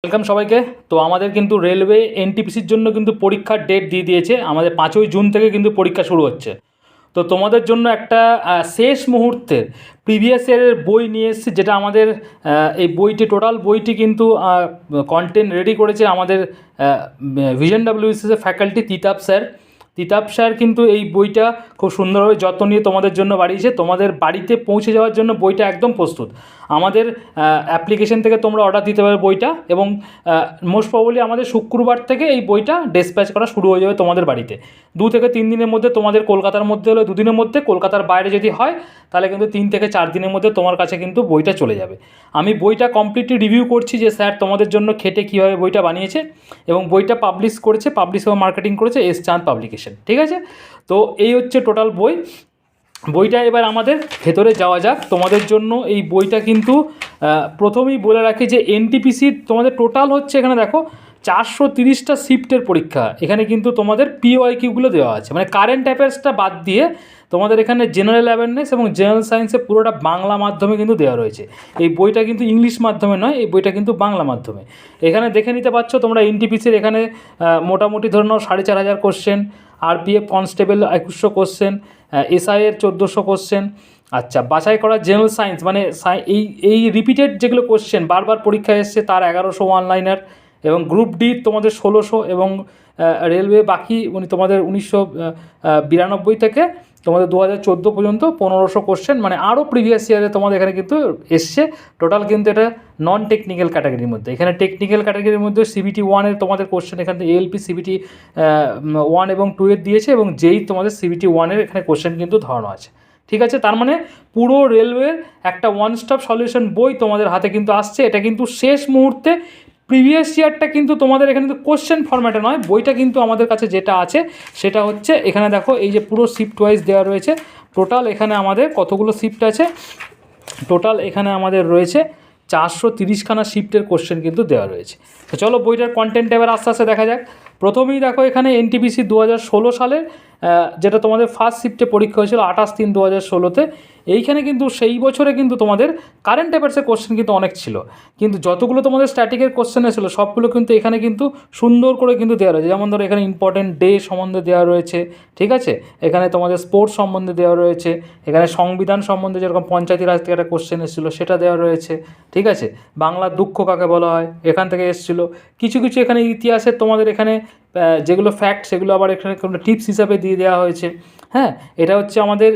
Welcome সবাইকে। তো আমাদের কিন্তু রেলওয়ে এনটিপিসির জন্য কিন্তু পরীক্ষার ডেট দিয়ে দিয়েছে। আমাদের পাঁচই জুন থেকে কিন্তু পরীক্ষা শুরু হচ্ছে। তো তোমাদের জন্য একটা শেষ মুহূর্তের প্রিভিয়াস ইয়ারের বই নিয়ে এসেছি, যেটা আমাদের এই বইটি টোটাল বইটি কিন্তু কন্টেন্ট রেডি করেছে আমাদের vision ডাব্লিউসিসের faculty Titab sir Titab sir কিন্তু এই বইটা খুব সুন্দরভাবে যত্ন নিয়ে তোমাদের জন্য বাড়িয়েছে। তোমাদের বাড়িতে পৌঁছে যাওয়ার জন্য বইটা একদম প্রস্তুত। আমাদের অ্যাপ্লিকেশন থেকে তোমরা অর্ডার দিতে পারবে বইটা এবং মোস্ট প্রবলি আমাদের শুক্রবার থেকে এই বইটা ডিসপ্যাচ করা শুরু হয়ে যাবে তোমাদের বাড়িতে। দু থেকে তিন দিনের মধ্যে তোমাদের কলকাতার মধ্যে হলে দুদিনের মধ্যে কলকাতার বাইরে যদি হয়, তাহলে কিন্তু তিন থেকে চার দিনের মধ্যে তোমার কাছে কিন্তু বইটা চলে যাবে। আমি বইটা কমপ্লিটলি রিভিউ করছি যে স্যার তোমাদের জন্য খেটে কীভাবে বইটা বানিয়েছে এবং বইটা পাবলিশ করেছে পাবলিশ এবং মার্কেটিং করেছে এস চাঁদ পাবলিকেশন ঠিক আছে? তো এই হচ্ছে টোটাল বই। বইটা এবার আমাদের ভেতরে যাওয়া যাক। তোমাদের জন্য এই বইটা কিন্তু প্রথমেই বলে রাখি যে এনটিপিসির তোমাদের টোটাল হচ্ছে এখানে দেখো, চারশো তিরিশটা শিফটের পরীক্ষা। এখানে কিন্তু তোমাদের পিওআই কিউগুলো দেওয়া আছে। মানে কারেন্ট অ্যাফেয়ার্সটা বাদ দিয়ে তোমাদের এখানে জেনারেল অ্যাওয়ারনেস এবং জেনারেল সায়েন্সে পুরোটা বাংলা মাধ্যমে কিন্তু দেওয়া রয়েছে। এই বইটা কিন্তু ইংলিশ মাধ্যমে নয়, এই বইটা কিন্তু বাংলা মাধ্যমে। এখানে দেখে নিতে পারছ তোমরা এনটিপিসির এখানে মোটামুটি ধরে নাও সাড়ে চার হাজার কোশ্চেন আরপিএফ কনস্টেবল একুশশো কোশ্চেন এসআইয়ের চোদ্দোশো কোশ্চেন আচ্ছা বাছাই করা জেনারেল সায়েন্স মানে এই এই রিপিটেড যেগুলো কোশ্চেন বারবার পরীক্ষায় এসছে, তার এগারোশো লাইনার এবং গ্রুপ ডি তোমাদের ষোলোশো এবং রেলওয়ে বাকি মানে তোমাদের উনিশশো বিরানব্বই থেকে তোমাদের দু হাজার চোদ্দ পর্যন্ত পনেরোশো কোশ্চেন মানে আরও প্রিভিয়াস ইয়ারে তোমাদের এখানে কিন্তু এসছে। টোটাল কিন্তু এটা নন টেকনিক্যাল ক্যাটাগরির মধ্যে। এখানে টেকনিক্যাল ক্যাটাগরির মধ্যে সিবিটি ওয়ানের তোমাদের কোশ্চেন এখানে এলপি সিবিটি ওয়ান এবং টু এর দিয়েছে এবং যেই তোমাদের সিবিটি ওয়ানের এখানে কোশ্চেন কিন্তু ধরানো আছে। ঠিক আছে? তার মানে পুরো রেলওয়ের একটা ওয়ান স্টপ সলিউশন বই তোমাদের হাতে কিন্তু আসছে। এটা কিন্তু শেষ মুহূর্তে প্রিভিয়াস ইয়ারটা কিন্তু তোমাদের এখানে কোশ্চেন ফর্ম্যাটে নয়, বইটা কিন্তু আমাদের কাছে যেটা আছে, সেটা হচ্ছে এখানে দেখো, এই যে পুরো শিফট ওয়াইজ দেওয়া রয়েছে টোটাল এখানে আমাদের কতগুলো শিফট আছে? টোটাল এখানে আমাদের রয়েছে চারশো তিরিশখানা শিফটের কোশ্চেন কিন্তু দেওয়া রয়েছে। তো চলো বইটার কন্টেন্ট এবার আস্তে আস্তে দেখা যাক। প্রথমেই দেখো এখানে এনটিপিসি দু হাজার ষোলো সালের যেটা তোমাদের ফার্স্ট শিফটে পরীক্ষা হয়েছিল আঠাশ তিন দু হাজার ষোলোতে এইখানে কিন্তু সেই বছরে কিন্তু তোমাদের কারেন্ট অ্যাফেয়ার্সের কোশ্চেন কিন্তু অনেক ছিল। কিন্তু যতগুলো তোমাদের স্ট্যাটিকের কোশ্চেন ছিল, সবগুলো কিন্তু এখানে কিন্তু সুন্দর করে কিন্তু দেওয়া রয়েছে। যেমন ধরো এখানে ইম্পর্টেন্ট ডে সম্বন্ধে দেওয়া রয়েছে, ঠিক আছে? এখানে তোমাদের স্পোর্টস সম্বন্ধে দেওয়া রয়েছে, এখানে সংবিধান সম্বন্ধে যেরকম পঞ্চায়েতি রাজ থেকে একটা কোশ্চেন এসেছিল, সেটা দেওয়া রয়েছে, ঠিক আছে? বাংলার দুঃখ কাকে বলা হয়, এখান থেকে এসেছিল। কিছু কিছু এখানে ইতিহাসের তোমাদের এখানে যেগুলো ফ্যাক্ট সেগুলো আবার এখানে কোনো টিপস হিসাবে দিয়ে দেওয়া হয়েছে। হ্যাঁ এটা হচ্ছে আমাদের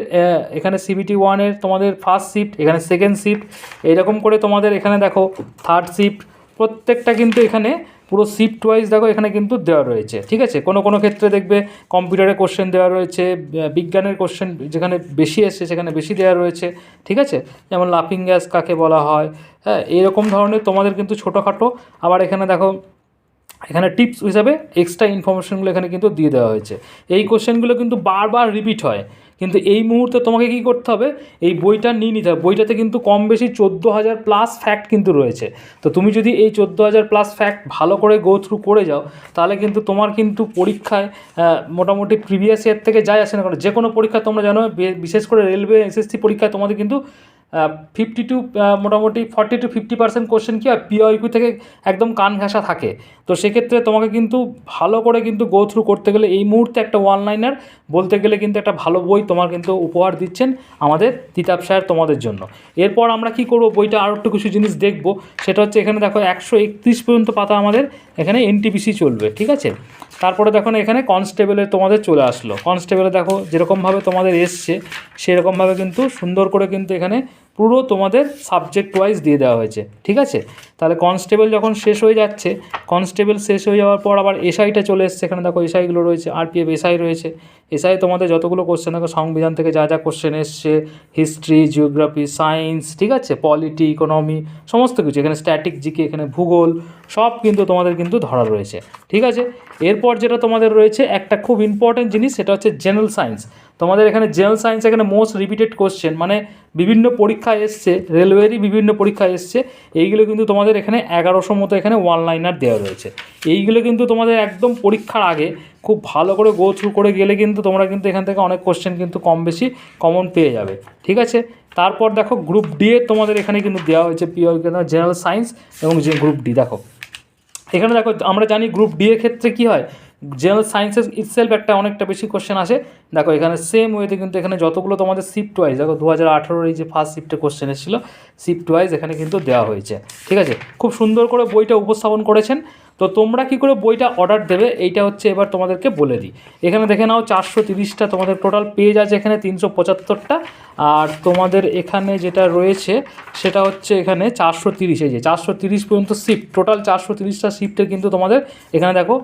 এখানে সিবিটি ওয়ানের তোমাদের ফার্স্ট শিফট এখানে সেকেন্ড শিফট এরকম করে তোমাদের এখানে দেখো থার্ড শিফট প্রত্যেকটা কিন্তু এখানে পুরো শিফট ওয়াইজ দেখো এখানে কিন্তু দেওয়া রয়েছে, ঠিক আছে? কোনো কোনো ক্ষেত্রে দেখবে কম্পিউটারে কোশ্চেন দেওয়া রয়েছে বিজ্ঞানের কোশ্চেন যেখানে বেশি এসছে, সেখানে বেশি দেওয়া রয়েছে, ঠিক আছে? যেমন লাফিং গ্যাস কাকে বলা হয় হ্যাঁ এরকম ধরনের তোমাদের কিন্তু ছোটোখাটো, আবার এখানে দেখো এখানে টিপস হিসাবে এক্সট্রা ইনফরমেশনগুলো এখানে কিন্তু দিয়ে দেওয়া হয়েছে। এই কোশ্চেনগুলো কিন্তু বারবার রিপিট হয়। কিন্তু এই মুহূর্তে তোমাকে কী করতে হবে? এই বইটা নিয়ে নিতে হবে। বইটাতে কিন্তু কম বেশি চোদ্দ হাজার প্লাস ফ্যাক্ট কিন্তু রয়েছে। তো তুমি যদি এই চোদ্দ হাজার প্লাস ফ্যাক্ট ভালো করে গো থ্রু করে যাও, তাহলে কিন্তু তোমার কিন্তু পরীক্ষায় মোটামুটি প্রিভিয়াস ইয়ার থেকে যাই আসে না। কেন যে কোনো পরীক্ষা তোমরা জানো বিশেষ করে রেলওয়ে এসএসসি পরীক্ষায় তোমাদের কিন্তু ফিফটি টু মোটামুটি forty two fifty percent question কি হয়? পিওইকিউ থেকে একদম কান ঘাসা থাকে। তো সেক্ষেত্রে তোমাকে কিন্তু ভালো করে কিন্তু গো থ্রু করতে গেলে এই মুহূর্তে একটা ওয়ান লাইনার বলতে গেলে কিন্তু একটা ভালো বই তোমার কিন্তু উপহার দিচ্ছেন আমাদের তিতাব সাহেব তোমাদের জন্য। এরপর আমরা কি করব? বইটা আরও একটু কিছু জিনিস দেখব। সেটা হচ্ছে এখানে দেখো একশো একত্রিশ পর্যন্ত পাতা আমাদের এখানে এনটিপিসি চলবে, ঠিক আছে? তারপরে দেখো এখানে কনস্টেবলে তোমাদের চলে আসলো। কনস্টেবলে দেখো যেরকমভাবে তোমাদের এসছে, সেরকমভাবে কিন্তু সুন্দর করে কিন্তু এখানে পুরো তোমাদের সাবজেক্ট ওয়াইজ দিয়ে দেওয়া হয়েছে, ঠিক আছে? তাহলে কনস্টেবল যখন শেষ হয়ে যাচ্ছে কনস্টেবল শেষ হয়ে যাওয়ার পর আবার এসআইটা চলে এসছে। এখানে দেখো এসআইগুলো রয়েছে আরপিএফ এসআই রয়েছে। এসআই তোমাদের যতগুলো কোশ্চেন দেখো, সংবিধান থেকে যা যা কোশ্চেন এসছে হিস্ট্রি জিওগ্রাফি সায়েন্স ঠিক আছে? পলিটি ইকোনমি সমস্ত কিছু। এখানে স্ট্যাটিক জিকে এখানে ভূগোল, সব কিন্তু তোমাদের কিন্তু ধরা রয়েছে, ঠিক আছে? এরপর যেটা তোমাদের রয়েছে, একটা খুব ইম্পর্টেন্ট জিনিস, সেটা হচ্ছে জেনারেল সায়েন্স তোমাদের এখানে জেনারেল সায়েন্স এখানে মোস্ট রিপিটেড কোশ্চেন মানে বিভিন্ন পরীক্ষা এসছে, রেলওয়েরই বিভিন্ন পরীক্ষা এসছে, এইগুলো কিন্তু তোমাদের এখানে এগারোশো মতো এখানে ওয়ান লাইনার দেওয়া রয়েছে। এইগুলো কিন্তু তোমাদের একদম পরীক্ষার আগে খুব ভালো করে গো থ্রু করে গেলে কিন্তু তোমরা কিন্তু এখান থেকে অনেক কোশ্চেন কিন্তু কম বেশি কমন পেয়ে যাবে, ঠিক আছে? তারপর দেখো গ্রুপ ডি তোমাদের এখানে কিন্তু দেওয়া হয়েছে পিও জেনারেল সায়েন্স এবং যে গ্রুপ ডি দেখো। এখানে দেখো আমরা জানি গ্রুপ ডি এর ক্ষেত্রে কী হয়? জেনারেল সায়েন্সেস ইটসেলফ একটা অনেকটা বেশি কোশ্চেন আসে। দেখো, এখানে সেম ওয়েতে কিন্তু এখানে যতগুলো তোমাদের শিফট ওয়াইজ দেখো দু হাজার আঠারোর এই যে ফার্স্ট শিফটে কোশ্চেন এসেছিল শিফট ওয়াইজ এখানে কিন্তু দেওয়া হয়েছে। ঠিক আছে? খুব সুন্দর করে বইটা উপস্থাপন করেছেন। তো তোমরা কি করে বইটা অর্ডার দেবে, এইটা হচ্ছে এবার তোমাদেরকে বলে দিই। এখানে দেখে নাও, চারশো তিরিশটা তোমাদের টোটাল পেজ আছে এখানে, তিনশো পঁচাত্তরটা। আর তোমাদের এখানে যেটা রয়েছে, সেটা হচ্ছে এখানে চারশো তিরিশ, এই যে চারশো তিরিশ পর্যন্ত শিফট টোটাল চারশো তিরিশটা শিফটে কিন্তু তোমাদের, এখানে দেখো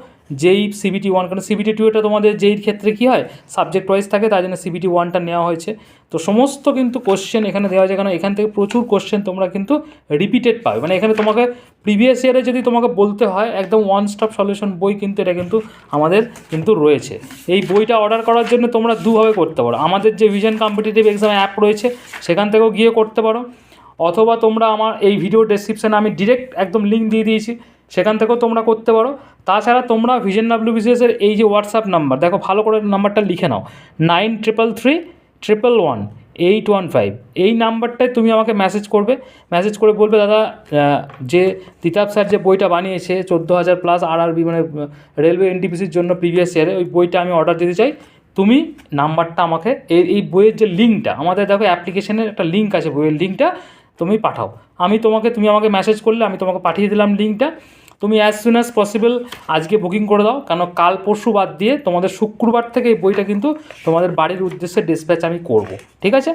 যেই সিবিটি ওয়ান কারণ সিবিটি টু এটা তোমাদের যেই ক্ষেত্রে কী হয়? সাবজেক্ট ওয়াইজ থাকে, তাই জন্য সিবিটি ওয়ানটা নেওয়া হয়েছে। তো সমস্ত কিন্তু কোশ্চেন এখানে দেওয়া যায় কারণ এখান থেকে প্রচুর কোশ্চেন তোমরা কিন্তু রিপিটেড পাবে। মানে এখানে তোমাকে প্রিভিয়াস ইয়ারে যদি তোমাকে বলতে হয়, একদম ওয়ান স্টপ সলিউশন বই কিন্তু এটা কিন্তু আমাদের কিন্তু রয়েছে। এই বইটা অর্ডার করার জন্য তোমরা দুভাবে করতে পারো। আমাদের যে ভিশন কম্পিটিটিভ এক্সাম অ্যাপ রয়েছে, সেখান থেকেও গিয়ে করতে পারো। অথবা তোমরা আমার এই ভিডিও ডেসক্রিপশানে আমি ডিরেক্ট একদম লিঙ্ক দিয়ে দিয়েছি। সেখান থেকেও তোমরা করতে পারো। তাছাড়া তোমরা ভিশন ডাব্লিউ বিসিএসের এই যে হোয়াটসঅ্যাপ নাম্বার দেখো ভালো করে নাম্বারটা লিখে নাও। Nine triple three triple one eight one five এই নাম্বারটায় তুমি আমাকে মেসেজ করবে। মেসেজ করে বলবে, দাদা যে তিতাব স্যার যে বইটা বানিয়েছে, চোদ্দ হাজার প্লাস আর আরবি মানে রেলওয়ে এনটিপিসির জন্য প্রিভিয়াস ইয়ারে ওই বইটা আমি অর্ডার দিতে চাই। তুমি নাম্বারটা আমাকে, এই এই বইয়ের যে লিঙ্কটা আমাদের দেখো অ্যাপ্লিকেশনের একটা লিঙ্ক আছে বইয়ের লিঙ্কটা তুমি পাঠাও। আমি তোমাকে, তুমি আমাকে মেসেজ করলে, আমি তোমাকে পাঠিয়ে দিলাম লিঙ্কটা তুমি অ্যাজ সুন অ্যাজ পসিবল আজকে বুকিং করে দাও। কেন কাল পরশু বাদ দিয়ে তোমাদের শুক্রবার থেকে এই বইটা কিন্তু তোমাদের বাড়ির উদ্দেশ্যে ডিসপ্যাচ আমি করব। ঠিক আছে?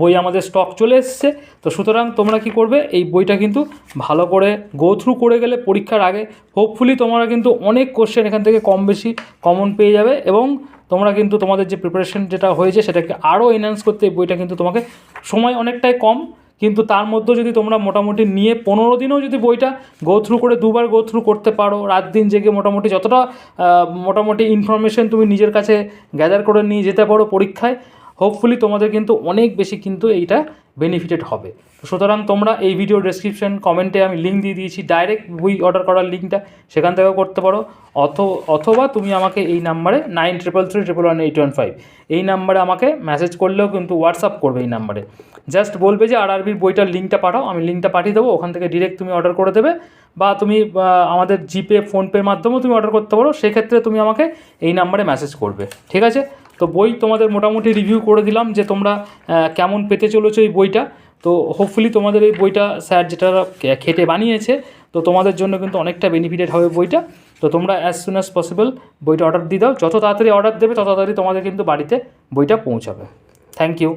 বই আমাদের স্টক চলে এসছে। তো সুতরাং তোমরা কি করবে? এই বইটা কিন্তু ভালো করে গো থ্রু করে গেলে পরীক্ষার আগে হোপফুলি তোমরা কিন্তু অনেক কোশ্চেন এখান থেকে কম বেশি কমন পেয়ে যাবে এবং তোমরা কিন্তু তোমাদের যে প্রিপারেশন যেটা হয়েছে সেটাকে আরও এনহ্যান্স করতে এই বইটা কিন্তু তোমাকে সময় অনেকটাই কম কিন্তু তার মধ্যে যদি তোমরা মোটামুটি নিয়ে পনেরো দিনেও যদি বইটা গো থ্রু করে দুবার গো থ্রু করতে পারো, রাত দিন জেগে মোটামুটি যতটা মোটামুটি ইনফরমেশন তুমি নিজের কাছে গ্যাদার করে নিয়ে যেতে পারো পরীক্ষায় হোপফুলি তোমাদের কিন্তু অনেক বেশি কিন্তু এইটা বেনিফিটেড হবে। সুতরাং তোমরা এই ভিডিও ডেসক্রিপশন কমেন্টে আমি লিঙ্ক দিয়ে দিয়েছি। ডাইরেক্ট বই অর্ডার করার লিঙ্কটা সেখান থেকেও করতে পারো। অথ, অথবা তুমি আমাকে এই নাম্বারে nine triple three triple one eight one five এই নাম্বারে আমাকে মেসেজ করলেও কিন্তু হোয়াটসঅ্যাপ করবে এই নাম্বারে জাস্ট বলবে যে আর আরবির বইটার লিঙ্কটা পাঠাও, আমি লিঙ্কটা পাঠিয়ে দেবো, ওখান থেকে ডিরেক্ট তুমি অর্ডার করে দেবে। বা তুমি আমাদের জিপে ফোনপের মাধ্যমেও তুমি অর্ডার করতে পারো, সেক্ষেত্রে তুমি আমাকে এই নাম্বারে মেসেজ করবে, ঠিক আছে? তো বই তোমাদের মোটামুটি রিভিউ করে দিলাম যে তোমরা কেমন পেতে চলেছো এই বইটা। তো হোপফুলি তোমাদের এই বইটা স্যার যেটা খেটে বানিয়েছে, তো তোমাদের জন্য কিন্তু অনেকটা বেনিফিটেড হবে বইটা। তো তোমরা অ্যাজ সুন অ্যাজ পসিবল বইটা অর্ডার দিয়ে দাও। যত তাড়াতাড়ি অর্ডার দেবে, তত তাড়াতাড়ি তোমাদের কিন্তু বাড়িতে বইটা পৌঁছাবে। Thank you